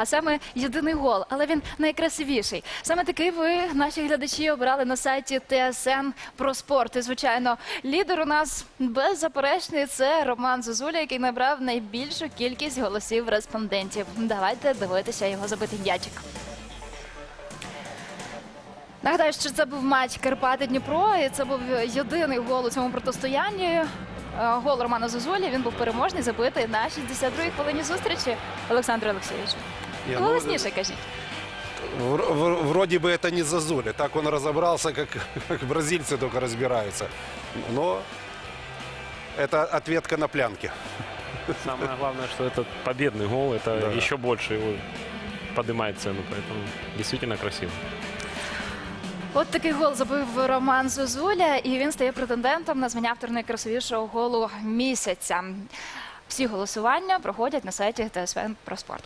а саме єдиний гол, але він найкрасивіший. Саме такий ви, наші глядачі, обрали на сайті ТСН про спорт. І звичайно, лідер у нас беззаперечний це Роман Зозуля, який набрав найбільшу кількість голосів респондентів. Давайте дивитися його забитий м'ячик. Нагадаю, що це був матч Карпати Дніпро, і це був єдиний гол у цьому протистоянні. Е, Гол Романа Зозулі. Він був переможний, забитий на 62-й хвилині зустрічі. Олександр Олексійович. Не, ну, Голосніше кажіть. вр- вр- Вроде бы это не Зазуля. Так он разобрался, как, как бразильцы только разбираются. Но это ответка на плянке. Самое главное, что это победный гол, это Да. еще больше его поднимает цену, поэтому действительно красиво. От такий гол забив Роман Зозуля, і він стає претендентом на звання автор найкрасивішого голу місяця. Всі голосування проходять на сайті ТСВ про спорт.